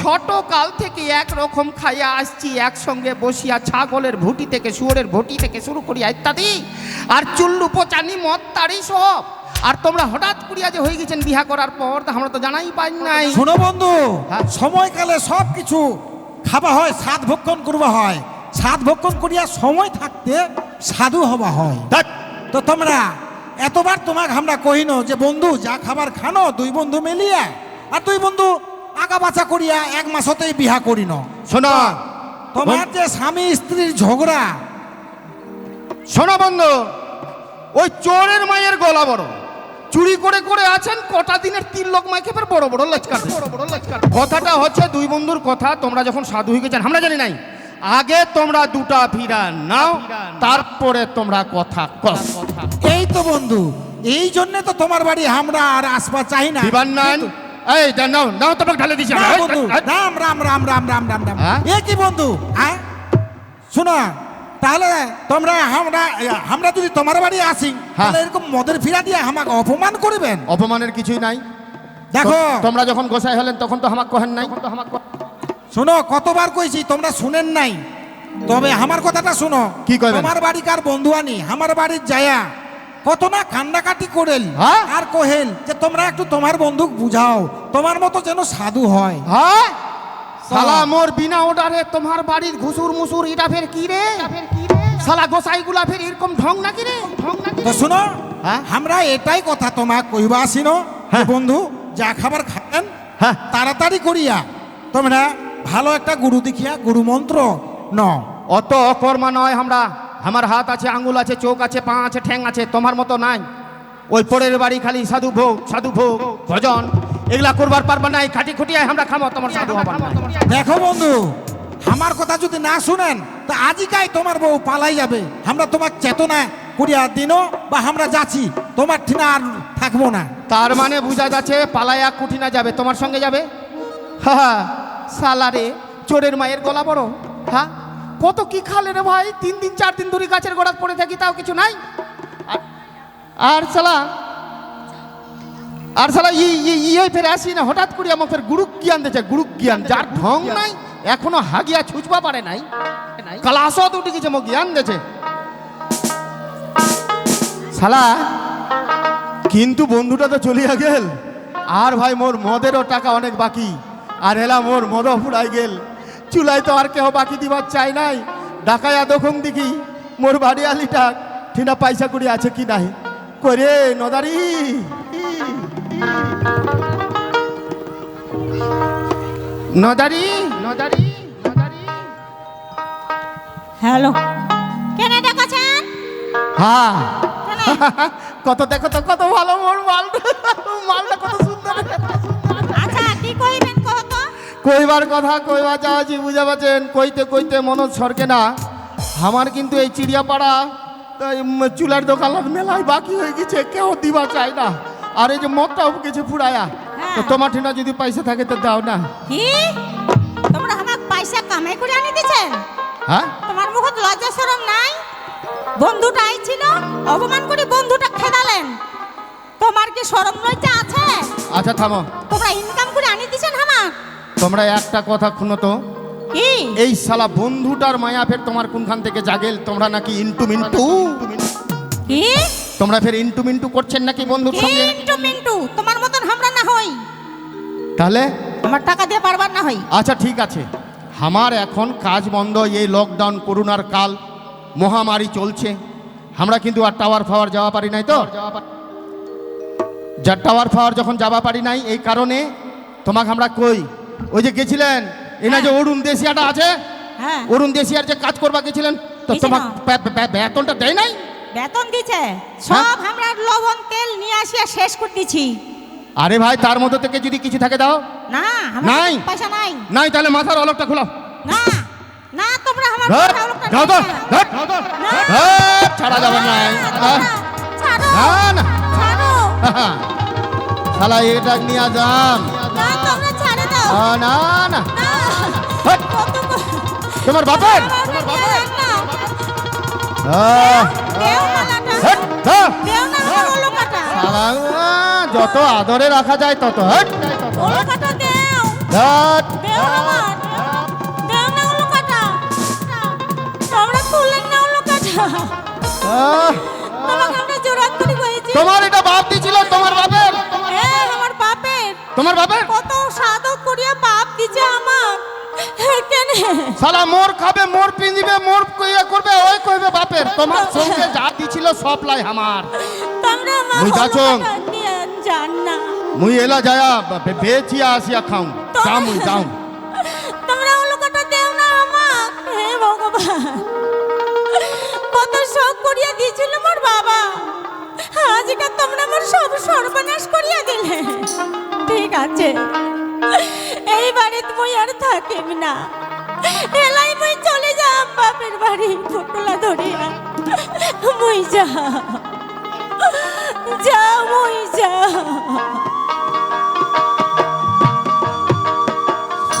ছোট কাল থেকে এক রকম খাইয়া আসছি একসঙ্গে বসিয়া ছাগলের ভুটি থেকে শুয়োরের ভুটি থেকে শুরু করিয়া ইত্যাদি। আর চুল্লু পচানি মদ তারি সব আর তোমরা হঠাৎ করিয়া যে হয়ে গেছেন বিহা করার পর তা আমরা তো জানাই পাই নাই। শোনো বন্ধু হ্যাঁ। সময়কালে সব কিছু খাওয়া হয় স্বাদ ভক্ষণ করবা হয়। স্বাদ ভক্ষণ করিয়া সময় থাকতে সাধু হওয়া হয়। তো তোমরা এতবার তোমাকে আমরা কহিনো যে বন্ধু যা খাবার খানো দুই বন্ধু মিলিয়া আর দুই বন্ধু আগা বাছা করিয়া এক মাসতেই বিহা করিনো। শোনো। তোমার যে স্বামী স্ত্রীর ঝগড়া। শোনো বন্ধু ওই চোরের মায়ের গলা বড়। চুরি করে করে আছেন কটা দিনের তিন লোক মাইকে ফের বড় বড় লচকার বড় বড় লচকার কথাটা হচ্ছে দুই বন্ধুর কথা তোমরা যখন সাধু হয়ে গেছেন আমরা জানি নাই। আগে তোমরা দুটা ফিরা নাও তারপরে তোমরা কথা কও। এই তো বন্ধু এই জন্য তো তোমার বাড়ি আমরা আর আসবা চাই না। নান এই নাও নাও তোমাকে ঢালে দিছি না বন্ধু। রাম রাম রাম রাম রাম রাম রাম। হ্যাঁ? এ কি বন্ধু? হ্যাঁ? শোনো তাহলে তোমরা আমরা আমরা যদি তোমার বাড়ি আসি হ্যাঁ। তাহলে এরকম মদের ফিরা দিয়ে আমাকে অপমান করবেন? অপমানের কিছুই নাই। দেখো। তোমরা যখন গোসাই হলেন তখন তো আমাকে কহেন নাই। তো আমাকে শোনো কতবার কইছি তোমরা শুনেন নাই। তবে আমার কথাটা শোনো। কি কইবেন? তোমার বাড়িকার বন্ধু আনি আমার বাড়ির যায়া কত না কান্নাকাটি করেল হ্যাঁ? আর কহেল যে তোমরা একটু তোমার বন্ধুক বুঝাও তোমার মতো যেন সাধু হয়। হ্যাঁ? সালা মোর বিনা অর্ডারে তোমার বাড়ির ঘুসুর মুসুর এটা ফের কি রে? সালা গোসাই গুলা ফের এরকম ঢং নাকি রে? ঢং নাকি তো শোনো হ্যাঁ? আমরা এটাই কথা তোমাক কইবা আসিন হ্যাঁ। বন্ধু যা খাবার খাবেন হ্যাঁ। তাড়াতাড়ি করিয়া তোমরা ভালো একটা গুরু দেখিয়া গুরু মন্ত্র ন অত অকর্মা নয় আমরা। আমার হাত আছে আঙুল আছে চোখ আছে পা আছে ঠ্যাং আছে তোমার মতো নাই। ওই পরের বাড়ি খালি সাধু ভোগ সাধু ভোগ ভজন এগুলা করবার পারবা নাই খাটি খুটিয়ায় আমরা খামো তোমার সাধু। দেখো বন্ধু আমার কথা যদি না শুনেন তা আজিকাই তোমার বউ পালাই যাবে। আমরা তোমার চেতনা করিয়া দিন বা আমরা যাচ্ছি তোমার ঠিনা আর থাকব না। তার মানে বোঝা যাচ্ছে পালায়া কুঠিনা যাবে তোমার সঙ্গে যাবে? হা হা, সালারে চোরের মায়ের গলা বড় হ্যাঁ কত কি খালে রে ভাই? তিন দিন, চার দিন ধরে গাছের গোড়াত পড়ে থাকি, তাও কিছু নাই? আর- সালা আর সালা ইয়ে ফের আসি না, হঠাৎ করে আমার ফের গুরুক জ্ঞান দিয়েছে, গুরুক জ্ঞান। যার ঢং নাই, এখনও হাগিয়া ছুঁচবা পারে নাই। কালাসত উঠে গেছে মো জ্ঞান দিয়েছে। শালা, কিন্তু বন্ধুটা তো চলিয়া গেল। আর ভাই, মোর মদেরও টাকা অনেক বাকি। আর এলা মোর মদও ফুরাই গেল। চুলাই তো আর কেহ বাকি দিবার চাই নাই। ডাকায়া দখম দেখি মোর বাড়ি আলিটা ঠিনা পয়সা করি আছে কি নাই। করে নদারি। নদারি নদারি নদারি। হ্যালো। কেন ডেকেছেন হ্যাঁ। কত দেখো তো কত ভালো মোর মাল মালটা কত সুন্দর। কইবার কথা কইবার যাওয়াছি বুঝা পাচ্ছেন কইতে কইতে মনোজ সরকে না। আমার কিন্তু এই চিড়িয়াপাড়া চুলার দোকানের মেলায় বাকি হয়ে গেছে কেউ দিবা চায় না। আর এই যে মদটাও কিছু ফুরায়া হ্যাঁ। তো তোমার ঠিনা যদি পয়সা থাকে তো দাও না। কি? তোমরা আমাকে পয়সা কামাই করে আনি দিছেন হ্যাঁ? তোমার মুখত লজ্জা শরম নাই? বন্ধুটা আইছিল অপমান করে বন্ধুটা খেদালেন। তোমার কি শরম লজ্জা আছে? আচ্ছা থামো। তোমরা তোমরা একটা কথা শুনো তো। এই শালা বন্ধুটার মায়া ফের তোমার কোনখান থেকে জাগেল? তোমরা নাকি ইন্টু মিন্টু? তোমরা ফের ইন্টু মিন্টু করছেন নাকি বন্ধুর সঙ্গে? মিন্টু মিন্টু? তোমার মতন আমরা না হই। তাহলে? আমার টাকা দিয়ে পারবার না হই। আচ্ছা ঠিক আছে। আমার এখন কাজ বন্ধ এই লকডাউন করোনার কাল মহামারী চলছে। আমরা কিন্তু আর টাওয়ার ফাওয়ার যাওয়া পারি নাই তো? যা টাওয়ার ফাওয়ার যখন যাওয়া পারি নাই এই কারণে তোমাকে আমরা কই? ওই যে গেছিলেন এনা যে অরুণ দেশিয়াটা আছে হ্যাঁ। অরুণ দেশিয়ার যে কাজ করবা গেছিলেন তো বে- বেতনটা দেয় নাই? বেতন দিছে। হ্যাঁ? সব আমরা লবণ তেল নিয়ে আসিয়া শেষ করে দিছি। আরে ভাই তার মধ্যে থেকে যদি কিছু থাকে দাও। না নাই। পয়সা নাই। নাই তাহলে মাথার অলকটা খোলাও। না না তোমরা আমার তো, নিয়ে ধর, ছাড়া যাবে না। না, ছাড়ো না না। শালা এটা নিয়ে যাম না তোমরা দাও না না তোমার বাপের? তোমার যত আদরে রাখা যায় তত। হট তোমরা এটা বাপ দিছিল তোমার বাপের? বাপের। তোমার বাপের? কত সাধক করিয়া বাপ দিছে আমার। কেন? সালা মোর খাবে মোর পিন্দিবে মোর কইয়া করবে ওই কইবে বাপের। তোমার সঙ্গে যা দিছিল সব লাই আমার। তোমরা মুই যাচং। যান না। মুই এলা যায়া বেচিয়া আসিয়া খাও। যাও মুই যাও তোমরা উলুকাটা দেও না আমার হে ভগবান। কত শখ করিয়া দিয়েছিল মোর বাবা। আজকে তোমরা মোর সব সর্বনাশ করিয়া দিলে। ঠিক আছে। এই বাড়িতে মুই আর থাকিম না। এলাই মুই চলে যাম বাপের বাড়ি ফটোলা ধরিয়া। মুই যা যা মুই যা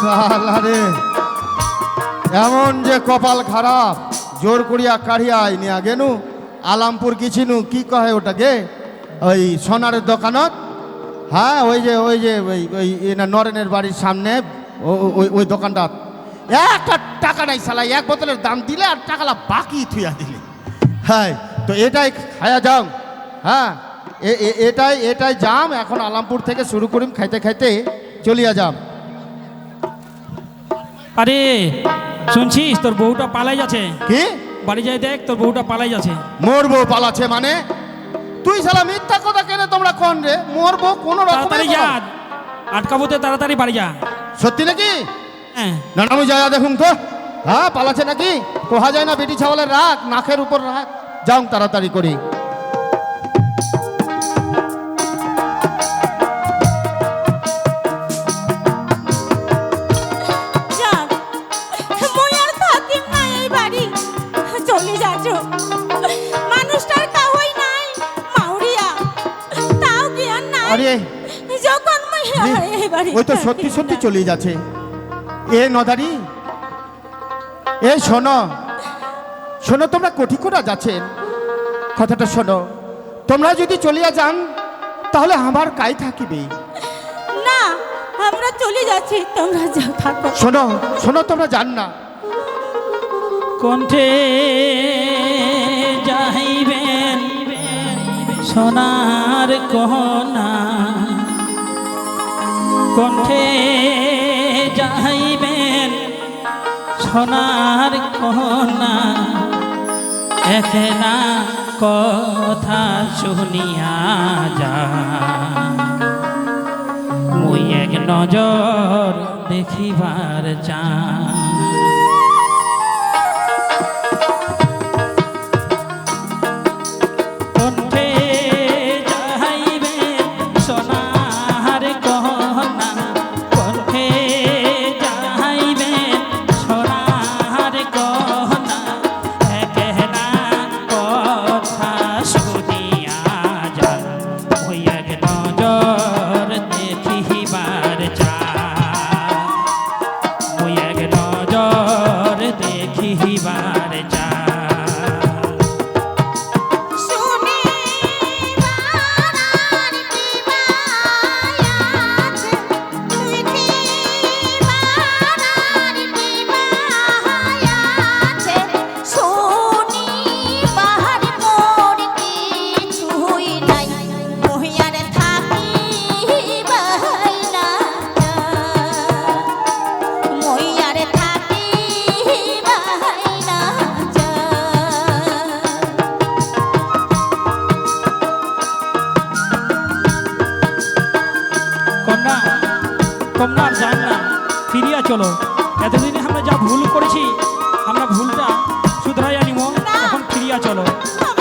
সালা রে। এমন যে কপাল খারাপ, জোর করিয়া কাঢ়িয়া আইনি আগেনু আলামপুর গেছিনু, কি কহে ওটাকে? ওই সোনার দোকানত? হ্যাঁ ওই যে ওই যে ওই ওই নরেনের বাড়ির সামনে ওই ওই দোকানটা একটা টাকা নাই সালা এক বোতলের দাম দিলে আর টাকালা বাকি থুইয়া দিলে। হ্যাঁ তো এটাই খায়া যাও। হ্যাঁ এটাই এটাই যাম এখন আলামপুর থেকে শুরু করিম খাইতে খাইতে চলিয়া যাম। আরে শুনছিস? তোর বউটা পালাই যাচ্ছে। কি? বাড়ি যাই দেখ তোর বউটা পালাই যাচ্ছে। মোর বউ পালাছে মানে? তুই সালা মিথ্যা কথা কেন তোমরা কোন রে? মোর বউ কোনো রকমে তাড়াতাড়ি যা আটকাবো তো তাড়াতাড়ি বাড়ি যা। সত্যি নাকি? হ্যাঁ। নানামু না, দেখুন তো। হ্যাঁ পালাছে নাকি? কোহা যায় না বেটি ছাওয়ালের রাখ নাকের উপর রাখ যাও তাড়াতাড়ি করি। ওই তো সত্যি সত্যি। চলে যাচ্ছে। এ নদারি এ শোনো। শোনো তোমরা কোটি কোটা যাচ্ছেন কথাটা শোনো। তোমরা যদি চলিয়া যান তাহলে আমার কাই থাকিবে? না আমরা চলে যাচ্ছি তোমরা যাও থাকো। শোনো শোনো তোমরা জান না। কণ্ঠে যাইবেন সোনার কহনা কণ্ঠে যাইবেন সোনার কহনা একনা কথা শুনিয়া যা মুই এক নজর দেখিবার চা ফিরিয়া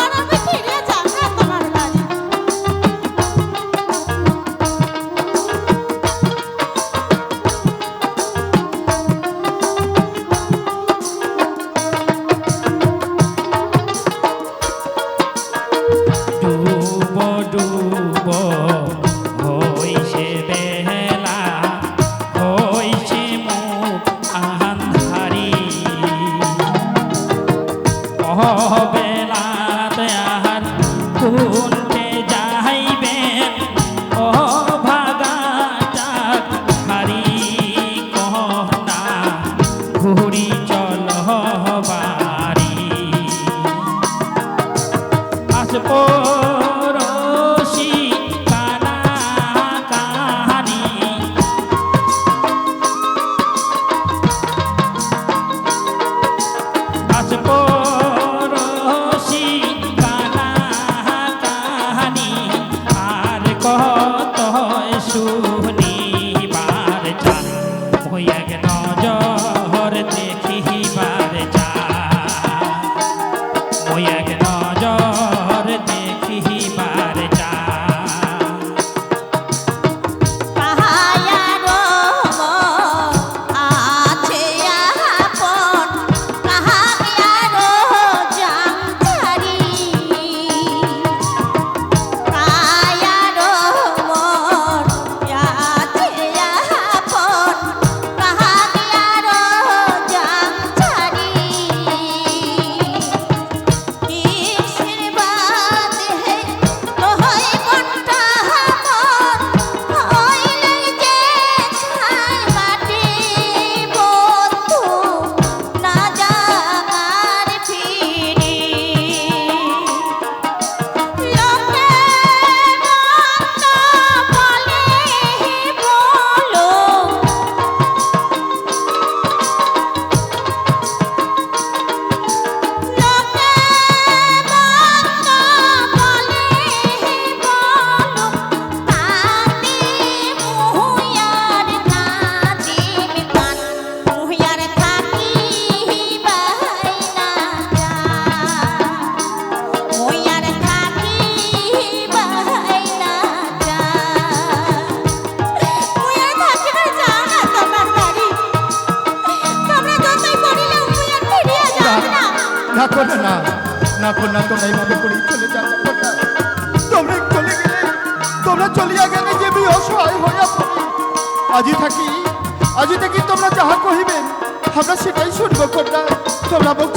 আমরা সেটাই শুনব কন্যা তোমরা মুখ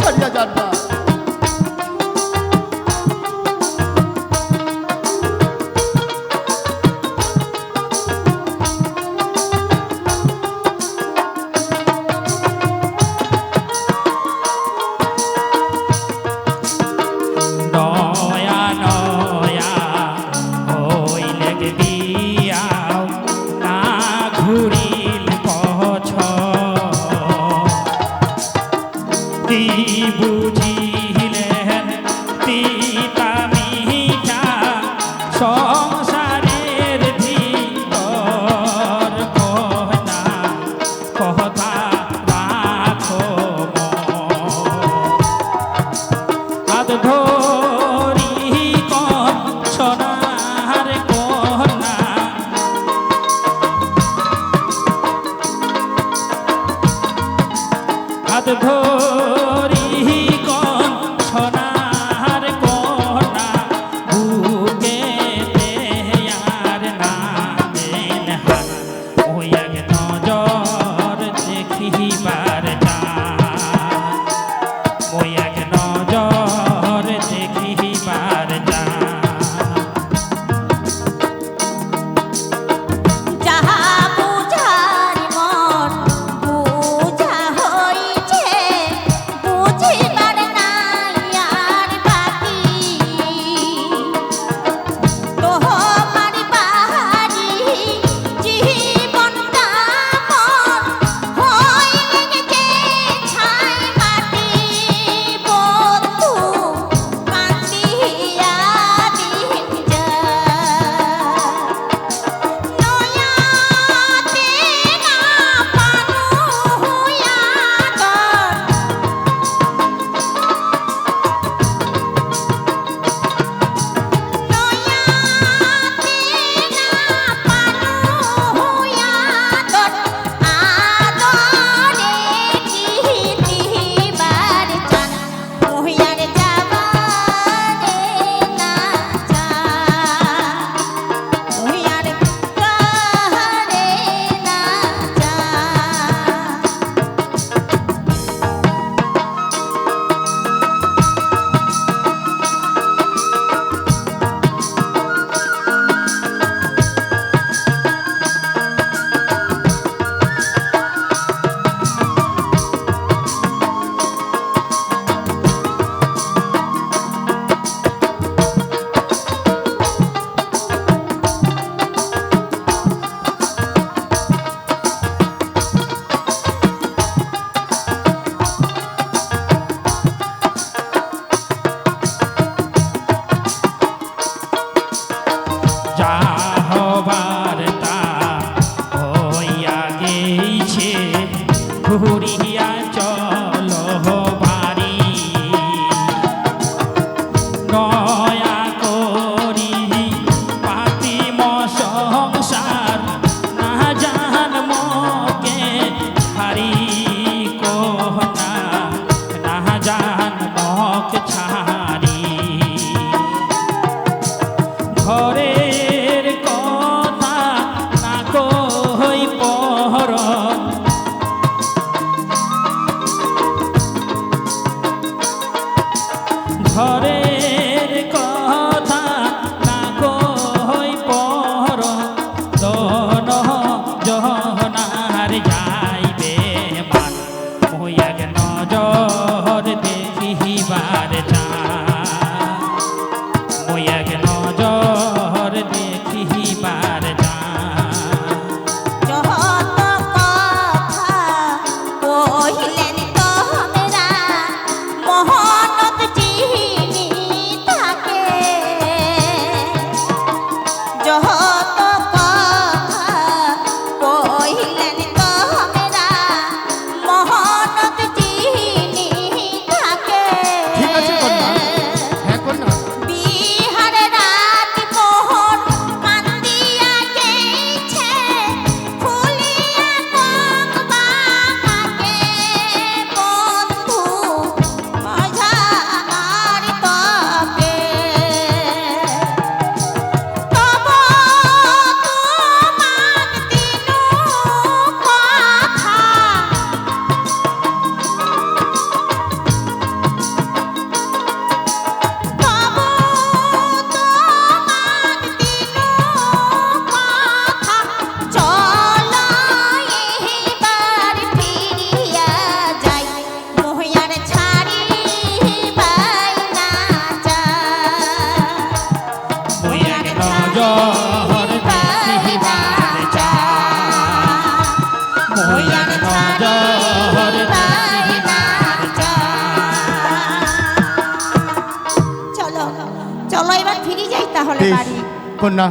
কন্যা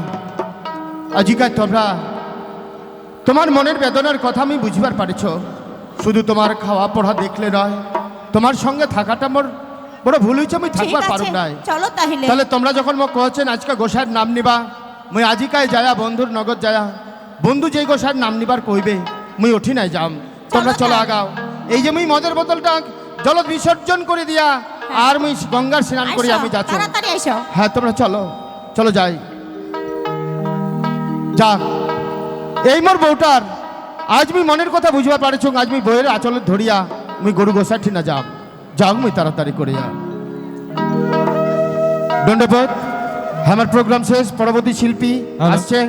আজিকার তোমরা তোমার মনের বেদনার কথা আমি বুঝবার পারিছ। শুধু তোমার খাওয়া পড়া দেখলে নয় তোমার সঙ্গে থাকাটা মোর বড় ভুল হয়েছে আমি থাকবার পারুম নাই। তাহলে। তাহলে তোমরা যখন মোক কহছেন আজকে গোসাইয়ের নাম নিবা মুই আজিকায় যায়া বন্ধুর নগদ যায়া। বন্ধু যেই গোসাইয়ের নাম নিবার কইবে মুই উঠি নাই যাম। তোমরা চলো আগাও। এই যে মুই মদের বোতলটা জল বিসর্জন করে দিয়া আর মুই গঙ্গার স্নান করি আমি যাচ্ছি। হ্যাঁ তোমরা চলো চলো যাই। যাক এই মোর বউটার আজ মুই মনের কথা বুঝবার পারেছ আজ মুই বইয়ের আচলে ধরিয়া মুই গরু গোসাঠি না যাও যাক মুই তাড়াতাড়ি করে যা দণ্ডপত আমার প্রোগ্রাম শেষ পরবর্তী শিল্পী আসছে।